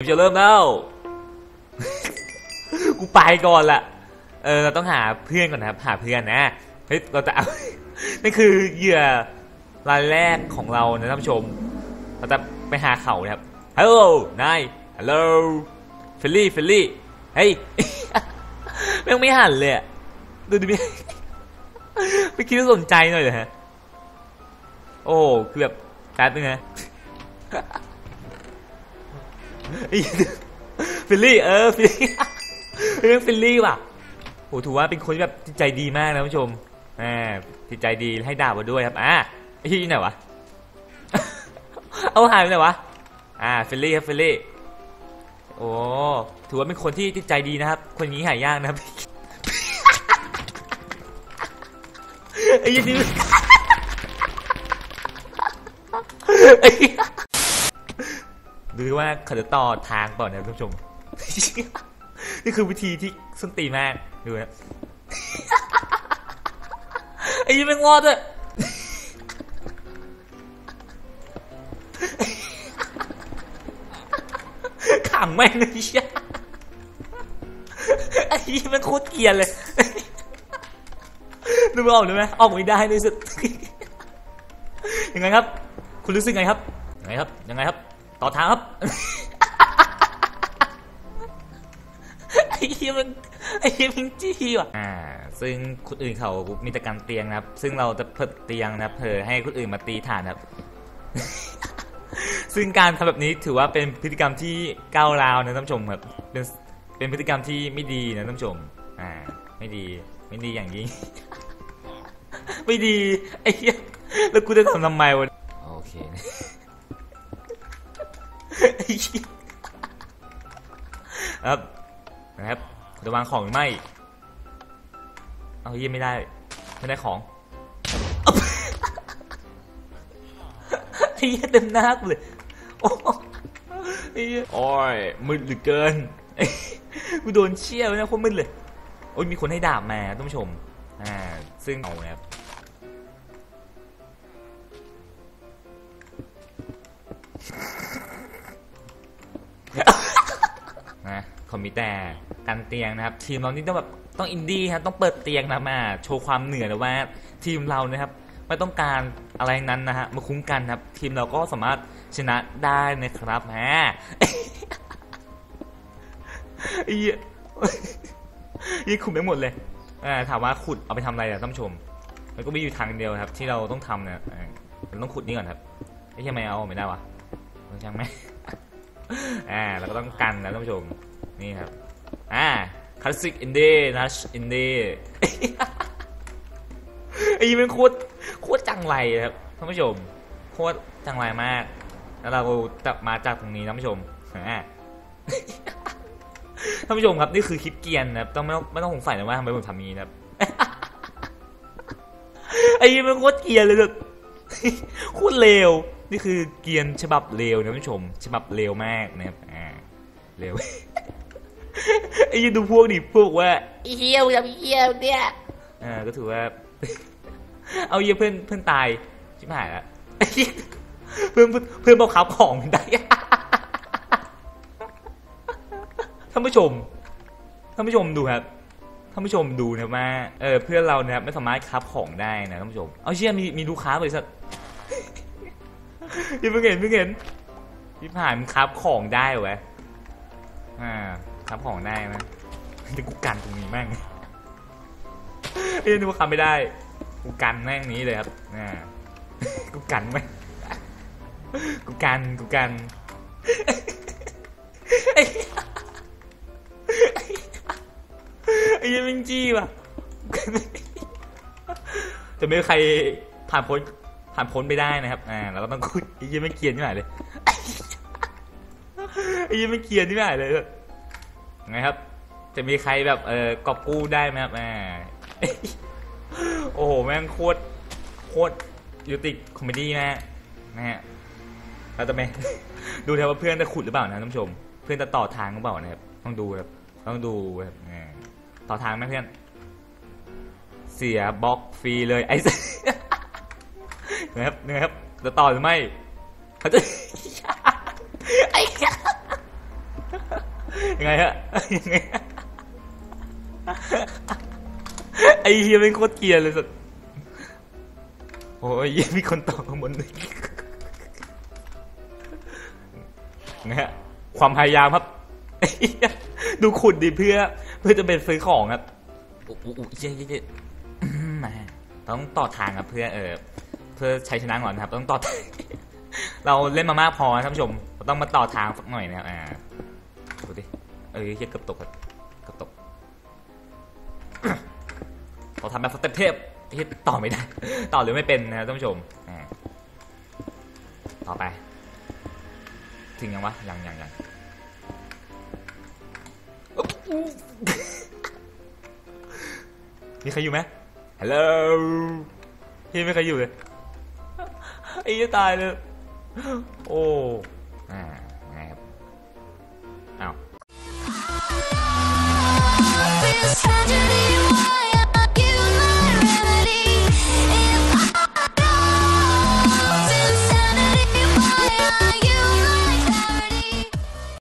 จะเริ่มแล้ว กูไปก่อนละเออเราต้องหาเพื่อนก่อนนะครับหาเพื่อนนะเฮ้ยเราจะเอา นี่คือเหยื่อรายแรกของเรานะท่านผู้ชม เราจะไปหาเขานะครับ ฮัลโหล นาย ฮัลโหลเฟลลี่เฟลลี่ เฮ้ยแม่งไม่หันเลยดูดิไม่ไม่คิดว่าสนใจหน่อยเลยฮะ โอ้ คือแบบการเป็นไงไอ้ ฟิลลี่เออฟิลลี่เรื่องฟิลลี่ว่ะโหถือว่าเป็นคนที่แบบจิตใจดีมากนะผู้ชมอ่าจิตใจดีให้ดาบมาด้วยครับอ่าไอ้ที่ไหนวะเอาหายไปไหนวะอ่าฟิลลี่ครับฟิลลี่โอ้ถือว่าเป็นคนที่จิตใจดีนะครับ คนนี้หายากนะครับไอ้ยี่นี่ไอ้ ดูดิว่าเขาจะต่อทางเปล่านะท่านผู้ชม นี่คือวิธีที่ส้นตีนมาก ดูนะไอ้ยี่แม่งวอดด้วยขังแม่งเลยเชี่ยไอ้ยี่แม่งโคตรเกลียนเลยดูไม่ออกเลยไหมออกไม่ได้ในสุดยังไงครับ คุณรู้สึกไงครับยังไงครับยังไงครับ ต่อทางครับไอ้เหี้ยมันไอ้เหี้ยมันจี้ว่ะอ่าซึ่งคนอื่นเขามีแต่การเตียงนะครับ ซึ่งเราจะเพิดเตียงนะครับเผอให้คนอื่นมาตีฐานนะครับ ซึ่งการทำแบบนี้ถือว่าเป็นพฤติกรรมที่ก้าวร้าวนะท่านผู้ชมครับเป็นเป็นพฤติกรรมที่ไม่ดีนะท่านผู้ชมอ่าไม่ดีไม่ดีอย่างยิ่งไม่ดีไอ้เหี้ยแล้วกูจะทำทำไมวะโอเคไอ้เหี้ย ครับนะครับจะวางของหรือไม่ เอาเยี่ยไม่ได้ ไม่ได้ของไอ้เหี้ยเต็มหน้ากูเลยโอ้ไอ้เหี้ยโอ้ยมืดเหลือเกินไอ้กูโดนเชี่ยวนะโคตรมืดเลย โอ้ยมีคนให้ดาบมาท่านผู้ชม อ่า ซึ่งเอานะครับ นะเขามีแต่กันเตียงนะครับ ทีมเรานี่ต้องแบบต้องอินดี้ครับต้องเปิดเตียงนะมาโชว์ความเหนื่อยนะว่าทีมเรานะครับไม่ต้องการอะไรนั้นนะฮะมาคุ้มกันครับ ทีมเราก็สามารถชนะได้นะครับฮะไอ้เหี้ยยี่ขุดไม่หมดเลยอ่าถามว่าขุดเอาไปทำอะไรอะท่านผู้ชม มันก็มีอยู่ทางเดียวครับ ที่เราต้องทำเนี่ยอ่าเราต้องขุดนี่ก่อนครับไม่ใช่ไมเอาไม่ได้วะต้อช่างไหมอ่าเราก็ต้องกันนะท่านผู้ชม นี่ครับ อ่าคลาสสิกอินดี้นัชอินดี้ไอ้ยี่มันโคตรโคตรจังไรครับท่านผู้ชมโคตรจังไรมาก แล้วเราจะมาจากตรงนี้ท่านผู้ชมอ่าท่านผู้ชมครับนี่คือคลิปเกียนนะครับต้องไม่ต้องไม่ต้องสงสัยนะว่าทำไมผมทำงนี้นะครับไอ้ยี่มันโคตรเกียนเลยแบบโคตรเลวนี่คือเกียนฉบับเลวนะท่านผู้ชม ฉบับเลวมากนะครับอ่าเลว ไอ้ยี่ดูพวกดิพวกว่าเฮี้ยวจะเฮี้ยวเนี่ยอ่าก็ถือว่า เอาเยี่ยเพื่อนเพื่อนตายชิบหายแล้วไอ้เหี้ยเพื่อนเพื่อนเพื่อนบังคับของมันได้ท่านผู้ชมท่านผู้ชมดูครับท่านผู้ชมดูนะว่าเออเพื่อนเรานะครับไม่สามารถคับของได้นะท่านผู้ชมเอาเชี่ยมีมีลูกค้าบริษัทยังเพิ่งเห็นเพิ่งเห็นที่ผ่านมันคับของได้เหรอวะอ่า คับของได้ไหมแต่กูกันตรงนี้แม่งเอ้ยนึกว่าคับไม่ได้ กูกันแม่งนี้เลยครับอ่ากูกันแม่งกูกันกูกันไอ้ยังมิงจี้ว่ะจะไม่มีใครผ่านพ้นผ่านพ้นไปได้นะครับ อ่าเราก็ต้องคุยไอ้ยังไม่เกียนที่ไหนเลยไอ้ยังไม่เกียนที่ไหนเลย ไงครับ จะมีใครแบบเออกอบกู้ได้ไหมครับอ่าโอ้โห แม่งโคตรโคตรยูติกคอมเมดี้นะฮะนะฮะเราจะไปดูแถวว่าเพื่อนจะขุดหรือเปล่านะท่านผู้ชม เพื่อนจะต่อทางหรือเปล่านะครับต้องดูครับต้องดูครับต่อทางไหมเพื่อน เสียบล็อกฟรีเลยไอ้นะครับนะครับจะต่อหรือไม่เขาจะ ยังไงฮะยังไงไอเฮียเป็นโคตรเกลียร์เลยสุดโอ้ยยังมีคนต่อข้างบนเลยนะฮะความพยายามครับ ดูขุดดิเพื่อ เพื่อจะเป็นซื้อของครับอุ๊ยอุ๊ยยเย้เย้เย้อื้อหือมาต้องต่อทางครับเพื่อเออเพื่อใช้ชนะก่อนะครับ ต้องต่อทางเราเล่นมามากพอท่านผู้ชม ต้องมาต่อทางสักหน่อยนะครับอ่าดูดิ เอ้ยเกือบตกครับเกือบตกเราทำแบบสเต็ปเทพเฮ้ยต่อไม่ได้ต่อหรือไม่เป็นนะท่านผู้ชมต่อไป ถึงยังวะยังยังยังมีใครอยู่ไหมฮัลโหลพี่ไม่เคยอยู่เลยไอ้จะตายเลยโอ้อ่า Bye.